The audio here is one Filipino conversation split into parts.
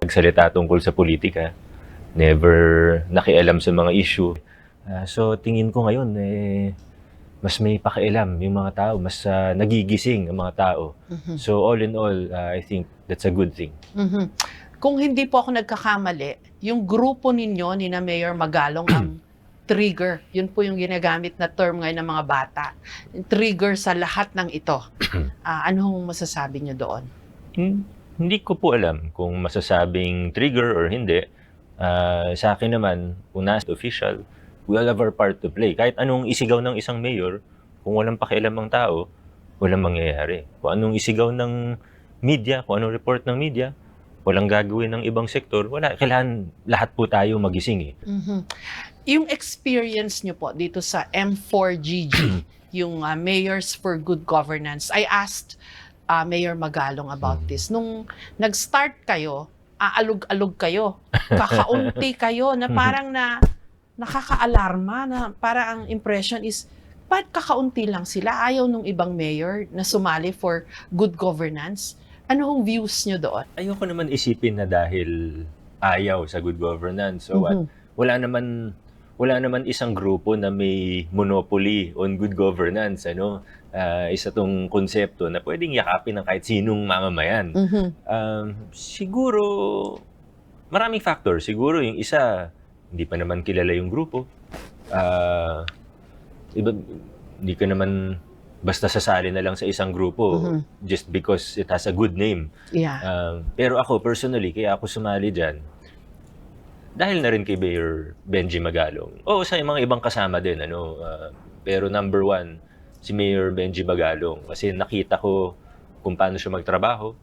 Nagsalita tungkol sa politika. Never nakialam sa mga issue. Ah, so tingin ko ngayon, eh, mas may pakialam yung mga tao, mas ah, nagigising ang mga tao. Mhm. So all in all, ah, I think that's a good thing. Mhm. Kung hindi po ako nagkakamali, yung grupo ninyo ni na Mayor Magalong ang trigger. Yun po yung ginagamit na term ngayon ng mga bata. Trigger sa lahat ng ito. Ah, anong masasabi niyo doon? Hmm, Hindi ko po alam kung masasabing trigger or hindi. Ah, sa akin naman, kung nasa official, we all have our part to play. Kahit anong isigaw ng isang mayor, kung walang pakialam ang tao, walang mangyayari. Kung anong isigaw ng media, kung anong report ng media, walang gagawin ng ibang sektor, wala. Kailangan lahat po tayo magising eh. Mhm. Yung experience niyo po dito sa M4GG, yung ah, Mayors for Good Governance, I asked ah, Mayor Magalong about Mhm. this. Nung nag-start kayo, aalog-alog kayo, kakaunti kayo, na parang na nakaka-alarma, na parang ang impression is, ba't kakaunti lang sila? Ayaw nung ibang mayor na sumali for good governance? Ano hong views niyo doon? Ayoko naman isipin na dahil ayaw sa good governance. So what? Mhm. wala naman wala naman isang grupo na may monopoly on good governance ano Ah, isa tong konsepto na pwedeng yakapin ng kahit sinong mamamayan Mhm. um, siguro maraming factor siguro yung isa hindi pa naman kilala yung grupo Ah, iba hindi ka naman basta sasali na lang sa isang grupo Mhm. just because it has a good name Yeah. Um, pero ako personally, kaya ako sumali dyan, dahil na rin kay Mayor Benji Magalong. O sa mga ibang kasama din, ano. uh, pero number one, si Mayor Benji Magalong. Kasi nakita ko kung paano siya magtrabaho.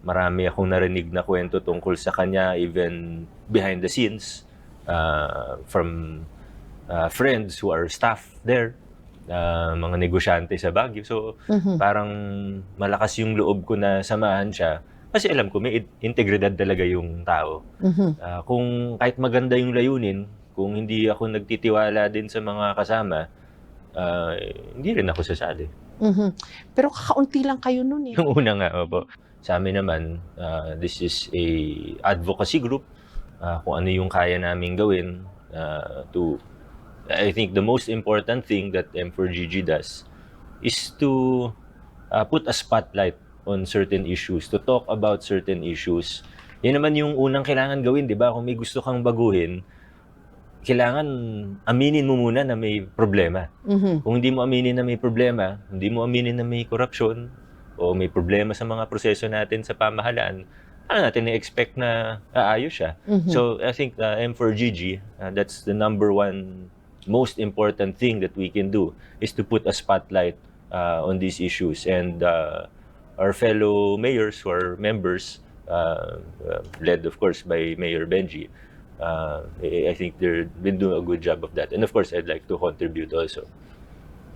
Marami akong narinig na kwento tungkol sa kanya, even behind the scenes, uh, from uh, friends who are staff there, uh, mga negosyante sa Baguio. So, Mhm. parang malakas yung loob ko na samahan siya kasi alam ko may integridad talaga yung tao. Mhm. Ah, kung kahit maganda yung layunin, kung hindi ako nagtitiwala din sa mga kasama, ah, hindi rin ako sasali. Mhm. Pero kakaunti lang kayo nun eh. Yung una nga, opo. Sa amin naman, ah, this is a advocacy group. Ah, kung ano yung kaya namin gawin ah, to I think the most important thing that M4GG does is to uh, put a spotlight on certain issues, to talk about certain issues. Yan naman yung unang kailangan gawin, di ba? Kung may gusto kang baguhin, kailangan aminin mo muna na may problema. Mhm. Kung hindi mo aminin na may problema, hindi mo aminin na may korupsyon, o may problema sa mga proseso natin sa pamahalaan, ano natin na-expect na aayos siya? Mhm. So I think uh, M4GG, uh, that's the number one most important thing that we can do is to put a spotlight uh, on these issues. And uh, our fellow mayors who are members, uh, uh, led of course by Mayor Benji, uh, I think they've been doing a good job of that. And of course, I'd like to contribute also.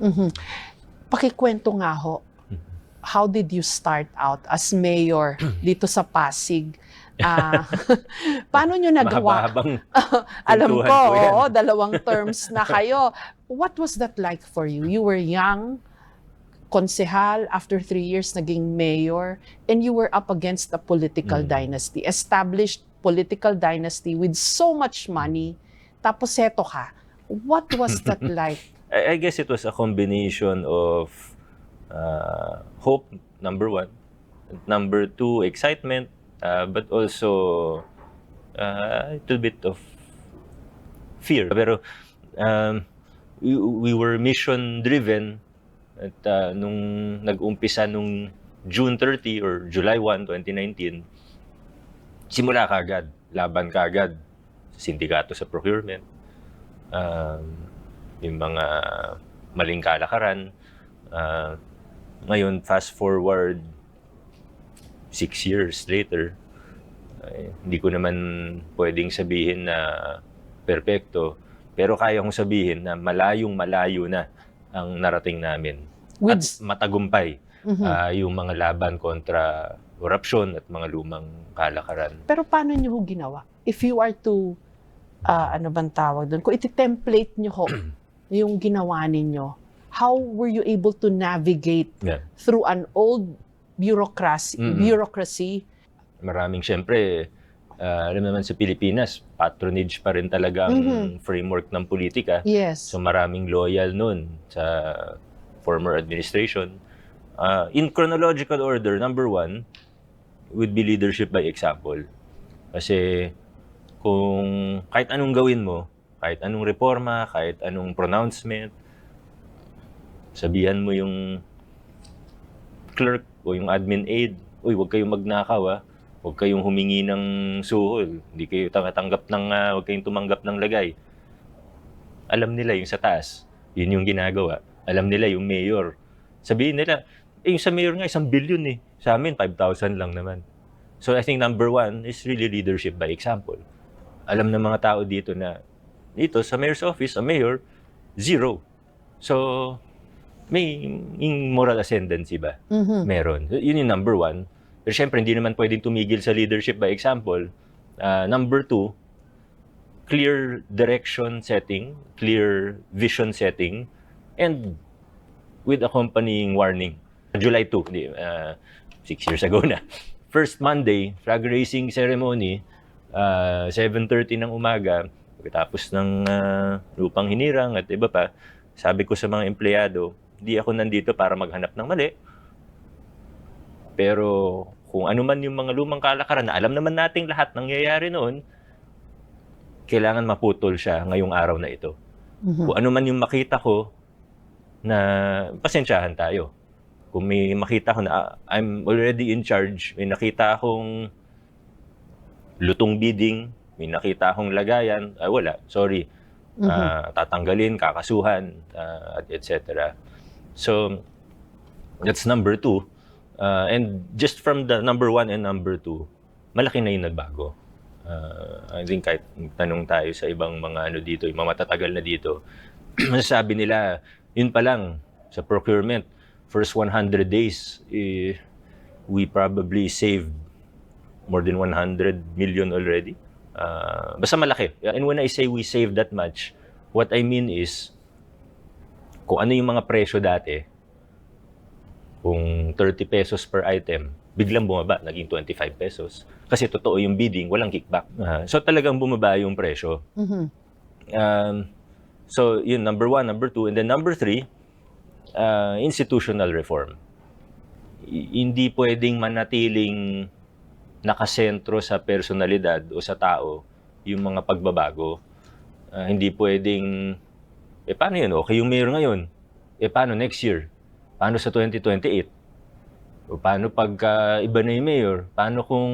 Mhm. Pakikwento nga ho, how did you start out as mayor dito sa Pasig? Ah, paano nyo nagawa? Mahaba-habang Alam kwentuhan ko, oo, dalawang terms na kayo. What was that like for you? You were young, konsehal, after three years naging mayor, and you were up against a political Mm. dynasty, established political dynasty with so much money. Tapos eto ka. What was that like? I, I guess it was a combination of uh, hope, number one. Number two, excitement, uh, but also uh, a little bit of fear. Pero um, we, we were mission driven at uh, nung nag-umpisa nung June 30 or July 1, 2019, simula kagad, laban kagad sa sindikato sa procurement. Um, yung mga maling kalakaran. Ah, ngayon, fast forward six years later, ay, hindi ko naman pwedeng sabihin na perpekto, pero kaya kong sabihin na malayong malayo na ang narating namin. With, At matagumpay Mhm. ah, yung mga laban kontra korupsyon at mga lumang kalakaran. Pero paano nyo ho ginawa? If you are to, ah, ano bang tawag doon? Kung iti-template nyo ho yung ginawa ninyo, how were you able to navigate Yeah. through an old bureaucracy, Mm-mm. bureaucracy? Maraming syempre, ah, alam naman sa Pilipinas, patronage pa rin talaga ang Mhm. framework ng politika. Yes. So maraming loyal nun sa former administration. Ah, in chronological order, number one would be leadership by example. Kasi kung kahit anong gawin mo, kahit anong reforma, kahit anong pronouncement, sabihan mo yung clerk o yung admin aide, uy, huwag kayong magnakaw ah. Huwag kayong humingi ng suhol. Hindi kayo tangatanggap ng, ah, huwag kayong tumanggap ng lagay. Alam nila yung sa taas. Yun yung ginagawa. Alam nila yung mayor. Sabihin nila, eh yung sa mayor nga, isang billion eh. Sa amin, 5,000 lang naman. So I think number one is really leadership by example. Alam ng mga tao dito na dito sa mayor's office, a mayor, zero. So, may yung moral ascendancy ba? Mhm. Meron. Yun yung number one. Pero syempre, hindi naman pwedeng tumigil sa leadership by example. Ah, number two, clear direction setting, clear vision setting, and with accompanying warning. July 2, di, ah, six years ago na. First Monday, flag raising ceremony, ah, 7.30 ng umaga, pagkatapos ng ah, lupang hinirang at iba pa, sabi ko sa mga empleyado, hindi ako nandito para maghanap ng mali. Pero kung ano man yung mga lumang kalakaran na alam naman nating lahat nangyayari noon, kailangan maputol siya ngayong araw na ito. Mhm. Kung ano man yung makita ko na pasensyahan tayo. Kung may makita ko na ah, I'm already in charge, may nakita akong lutong bidding, may nakita akong lagayan, ay wala, sorry. Mhm. Ah, tatanggalin, kakasuhan, ah, at etc. So, that's number two. Ah, and just from the number one and number two, malaki na yung nagbago. Ah, I think kahit tanong tayo sa ibang mga ano dito, yung mga matatagal na dito, masasabi nila, yun pa lang, sa procurement, first 100 days, eh, we probably saved more than 100 million already. Ah, basta malaki. And when I say we saved that much, what I mean is, kung ano yung mga presyo dati, kung 30 pesos per item, biglang bumaba, naging 25 pesos. Kasi totoo yung bidding, walang kickback. Ah, so talagang bumaba yung presyo. Mhm. Um, so, yun, number one, number two. And then number three, uh, institutional reform. I- hindi pwedeng manatiling nakasentro sa personalidad o sa tao yung mga pagbabago. Ah, hindi pwedeng, eh paano yun? Okay yung mayor ngayon. Eh paano next year? Paano sa 2028? O paano pagka iba na yung mayor? Paano kung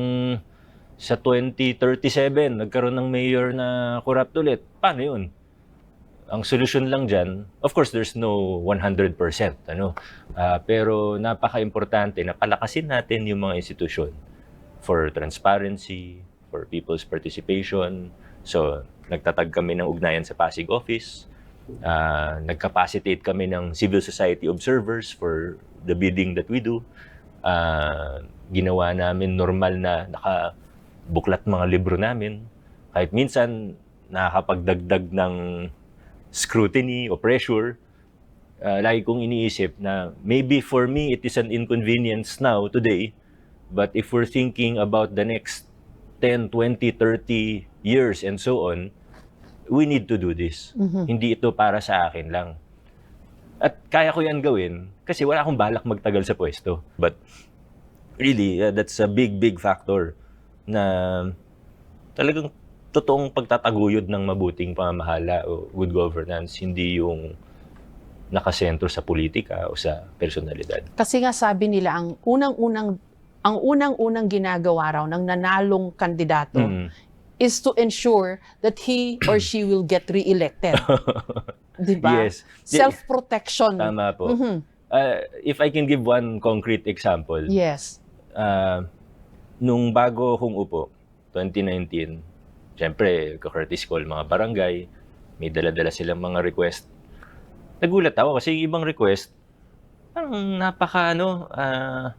sa 2037 nagkaroon ng mayor na corrupt ulit? Paano yun? Ang solusyon lang dyan, of course, there's no 100%. Ano? Ah, pero napaka-importante na palakasin natin yung mga institusyon for transparency, for people's participation. So, nagtatag kami ng ugnayan sa Pasig office. Ah, nagcapacitate kami ng civil society observers for the bidding that we do. Ah, ginawa namin normal na nakabuklat mga libro namin. Kahit minsan nakakapagdagdag ng scrutiny o pressure, ah, lagi kong iniisip na maybe for me it is an inconvenience now today, but if we're thinking about the next 10, 20, 30 years and so on, we need to do this. Mhm. Hindi ito para sa akin lang. At kaya ko yan gawin kasi wala akong balak magtagal sa pwesto. But really, uh, that's a big, big factor na talagang totoong pagtataguyod ng mabuting pamamahala o good governance, hindi yung nakasentro sa politika o sa personalidad. Kasi nga sabi nila ang unang-unang ang unang-unang ginagawa raw ng nanalong kandidato Mm. Is to ensure that he or she will get re-elected. 'Di ba? Yes. Self-protection. Tama po. Mhm. Uh, if I can give one concrete example, Yes. ah, nung bago kong upo, 2019, syempre, ka-courtesy call mga barangay, may dala-dala silang mga request. Nagulat ako kasi yung ibang request, parang napaka ano, ah,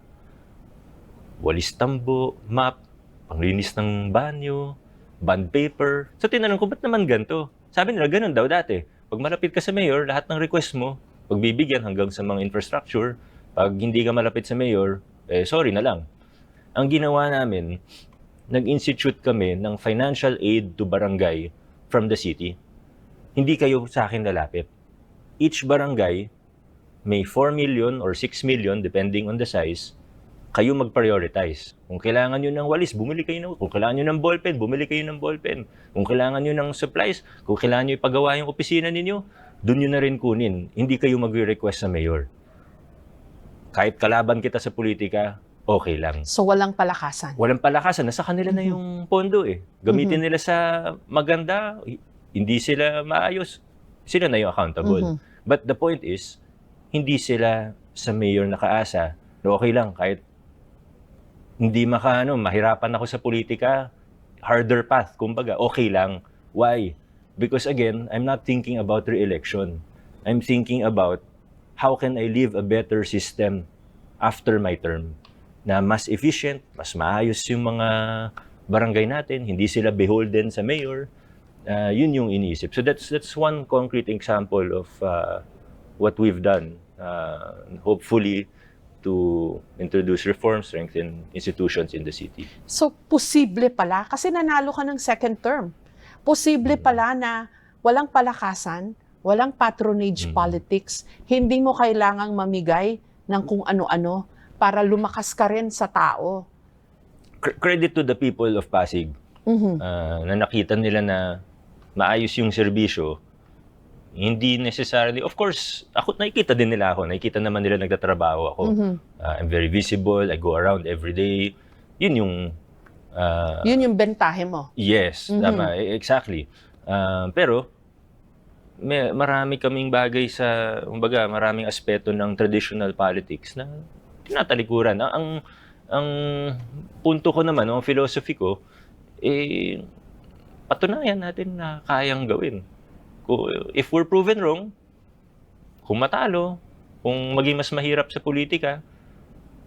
walis tambo, map, panglinis ng banyo, bond paper. So tinanong ko, ba't naman ganito? Sabi nila, ganun daw dati. Pag malapit ka sa mayor, lahat ng request mo, pagbibigyan hanggang sa mga infrastructure. Pag hindi ka malapit sa mayor, eh sorry na lang. Ang ginawa namin, nag-institute kami ng financial aid to barangay from the city. Hindi kayo sa akin lalapit. Each barangay may 4 million or 6 million depending on the size kayo mag-prioritize. Kung kailangan nyo ng walis, bumili kayo ng, kung kailangan nyo ng ballpen, bumili kayo ng ballpen. Kung kailangan nyo ng supplies, kung kailangan nyo ipagawa yung opisina ninyo, doon nyo na rin kunin. Hindi kayo magre-request sa mayor. Kahit kalaban kita sa politika, okay lang. So walang palakasan. Walang palakasan, nasa kanila na Mhm. yung pondo eh. Gamitin nila sa maganda, hindi sila maayos, sila na yung accountable. Mhm. But the point is, hindi sila sa mayor nakaasa. na Okay lang, kahit hindi maka, ano, mahirapan ako sa politika, harder path, kumbaga, okay lang. Why? Because again, I'm not thinking about re-election. I'm thinking about how can I live a better system after my term na mas efficient, mas maayos yung mga barangay natin, hindi sila beholden sa mayor. Uh, yun yung iniisip. So that's that's one concrete example of uh, what we've done. Uh, hopefully to introduce reform, strengthen institutions in the city. So, posible pala, kasi nanalo ka ng second term. Posible pala na walang palakasan, walang patronage Mm. politics, hindi mo kailangang mamigay ng kung ano-ano para lumakas ka rin sa tao. Cr- credit to the people of Pasig Mhm. uh, na nakita nila na maayos yung serbisyo. Hindi necessarily, of course, ako nakikita din nila ako. Nakikita naman nila nagtatrabaho ako. Mhm. Uh, I'm very visible. I go around every day. Yun yung uh, Yun yung bentahe mo. Yes, Mhm. tama, e- exactly. Ah, pero may marami kaming bagay sa, kumbaga, maraming aspeto ng traditional politics na tinatalikuran. Ang ang, ang punto ko naman, ang philosophy ko, eh patunayan natin na kayang gawin. If we're proven wrong, kung matalo, kung maging mas mahirap sa politika,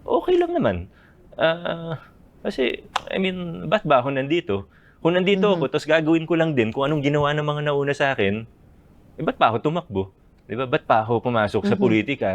okay lang naman. Ah, kasi, I mean, ba't ba ako nandito? Kung nandito Mhm. ako, tapos gagawin ko lang din kung anong ginawa ng mga nauna sa akin, eh, ba't pa ako tumakbo? Di ba? Ba't pa ako pumasok sa Mhm. politika?